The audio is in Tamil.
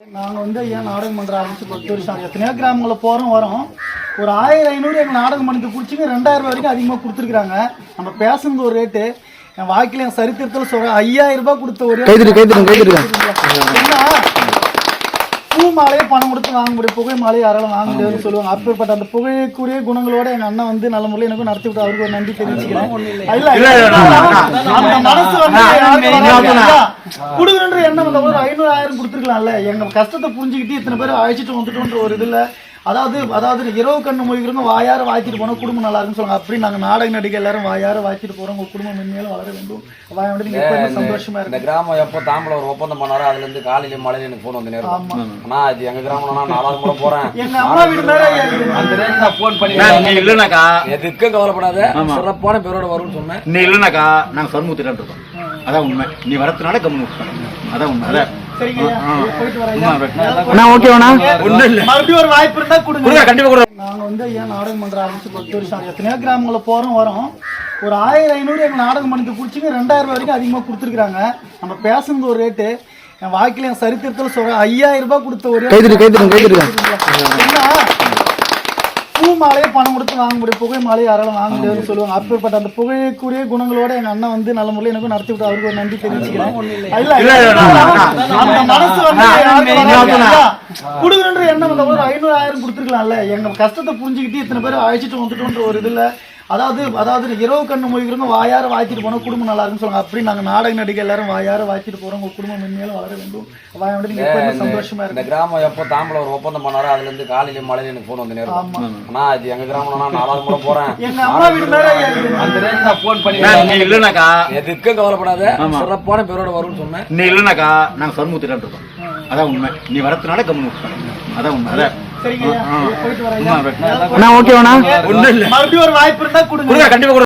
நாங்கள் வந்து ஏன் நாடகம் பண்ணுற ஆரம்பிச்சு பத்து வருஷம் ஆகுது. எத்தனையோ கிராமங்களில் போகிறோம் வரோம் ஒரு ஆயிரம் ஐநூறு எங்கள் நாடகம் பண்ணிட்டு பிடிச்சிங்க ரெண்டாயிரம் ரூபாய் வரைக்கும் அதிகமாக கொடுத்துருக்குறாங்க நம்ம பேசுனது ஒரு ரேட்டு என் வாழ்க்கையில் என் சரித்திரத்தில் சொல்கிறேன் ஐயாயிரம் ரூபாய் கொடுத்த ஒரு பூ மாலையை பணம் கொடுத்து வாங்க முடியும் புகை மாலையை யாராலும் வாங்க முடியாதுன்னு சொல்லுவாங்க அப்பேற்பட்ட அந்த புகைக்குரிய குணங்களோட எங்க அண்ணன் வந்து நல்ல முறையில் எனக்கும் நடத்தி விட்டு அவருக்கு ஒரு நன்றி தெரிவிச்சுக்கிறேன் இல்ல, அந்த மனசு வந்து கொடுக்கணுன்ற எண்ணம் வந்த ஒரு ஐநூறு ஆயிரம் கொடுத்துருக்கலாம்ல. எங்க கஷ்டத்தை புரிஞ்சுக்கிட்டு இத்தனை பேர் அழைச்சிட்டு வந்துட்டோன்ற ஒரு இதுல அதாவது அதாவது இரவு கண்ணு மொழிகிறவங்க வாயார வாய்ச்சிட்டு போனா குடும்பம் நல்லா இருக்குன்னு சொல்லுவாங்க. அப்படி நாங்க நாடக நடிகை எல்லாரும் வாயார வாய்ச்சிட்டு போறோம். உங்க குடும்பம் மென்மேலும் வளர வேண்டும். வாய வந்து நீங்க எப்பவுமே சந்தோஷமா இருக்கு கிராமம் எப்போ தாம்பல ஒரு ஒப்பந்தம் பண்ணாரோ அதுல இருந்து காலையில மழையில எனக்கு போன் வந்து நேரம் அண்ணா இது எங்க கிராமம் நான் நாலாவது முறை போறேன். எங்க அம்மா வீடு ஏறுது. அந்த ரேட்டு நான் போன் பண்ணி நீ இல்லைனாக்கா? எதுக்கும் கவலைப்படாத. சிறப்பான பேரோட வரும்னு சொன்னேன். நீ இல்லைனாக்கா நாங்க சொர்மூத்திட்டு இருக்கோம் அதான் உண்மை. நீ வரதுனால கம்மி அதான் உண்மை. அதான். சரிங்க ஐயா. போயிட்டு வரேன் அம்மா, ஐயா. அண்ணா, ஓகேவாண்ணா? ஒண்ணும் இல்ல. மறுபடியும் ஒரு வாய்ப்பு இருந்தா கொடுங்க. கொடுங்க கண்டிப்பா கொடுங்க. நாங்க வந்து ஏன் நாடகம் பண்ற ஆரம்பிச்சு பத்து வருஷம் ஆகுது. எத்தனையோ கிராமங்களில் போறோம் வரோம். ஒரு ஆயிரம் ஐநூறு எங்க நாடகம் பண்ணிட்டு பிடிச்சிங்க. ரெண்டாயிரம் வரைக்கும் அதிகமாக கொடுத்துருக்காங்க நம்ம பேசுனது ஒரு ரேட்டு என் வாழ்க்கையில என் சரித்திரத்தில் சொல்றேன் ஐயாயிரம் ரூபாய் கொடுத்த ஒரு பூ மாலையை பணம் கொடுத்து வாங்க முடியும் புகை மாலையை யாராலும் வாங்க முடியாதுன்னு சொல்லுவாங்க. அப்பேற்பட்ட அந்த புகைக்குரிய குணங்களோட எங்க அண்ணன் வந்து நல்ல முறையில் எனக்கும் நடத்தி விட்டு அவருக்கு ஒரு நன்றி தெரிவிச்சுக்கிறேன் இல்ல, அந்த மனசு வந்து எண்ணம் வந்த ஒரு ஐநூறு ஆயிரம் கொடுத்துருக்கலாம்ல எங்க கஷ்டத்தை புரிஞ்சுக்கிட்டு இத்தனை பேர் அழைச்சிட்டு வந்துட்டோன்ற ஒரு இதுல அதாவது அதாவது இரவு கண்ணு மொழிகிறவங்க வாயார வாய்ச்சிட்டு போனா குடும்பம் நல்லா இருக்குன்னு சொல்லுவாங்க. அப்படி நாங்க நாடக நடிகை எல்லாரும் வாயார வாய்ச்சிட்டு போறோம். உங்க குடும்பம் மென்மேலும் வளர வேண்டும். வாய வந்து எப்பவுமே சந்தோஷமா இந்த இருக்கு கிராமம் எப்போ தாம்பல ஒரு ஒப்பந்தம் பண்ணாரோ அதுல இருந்து காலையில மழையில எனக்கு போன் வந்து நேரம் அண்ணா இது எங்க கிராமம் நான் நாலாவது முறை போறேன். எங்க அம்மா வீடு மேல ஏறுது. அந்த ரேட்டு நான் போன் பண்ணி நீ இல்லைனாக்கா எதுக்கும் கவலைப்படாத. சிறப்பான பேரோட வரும்னு சொன்னேன். நீ இல்லைனாக்கா நாங்க சொர்மூத்திட்டு இருக்கோம் அதான் உண்மை. நீ வரதுனால கம்மி அதான் உண்மை. அதான். சரிங்க. போயிட்டு வரேன் ஓகேவாண்ணா? இல்ல மறுபடியும் ஒரு வாய்ப்பு இருந்தா கொடுங்க. கொடுங்க கண்டிப்பா கொடுங்க.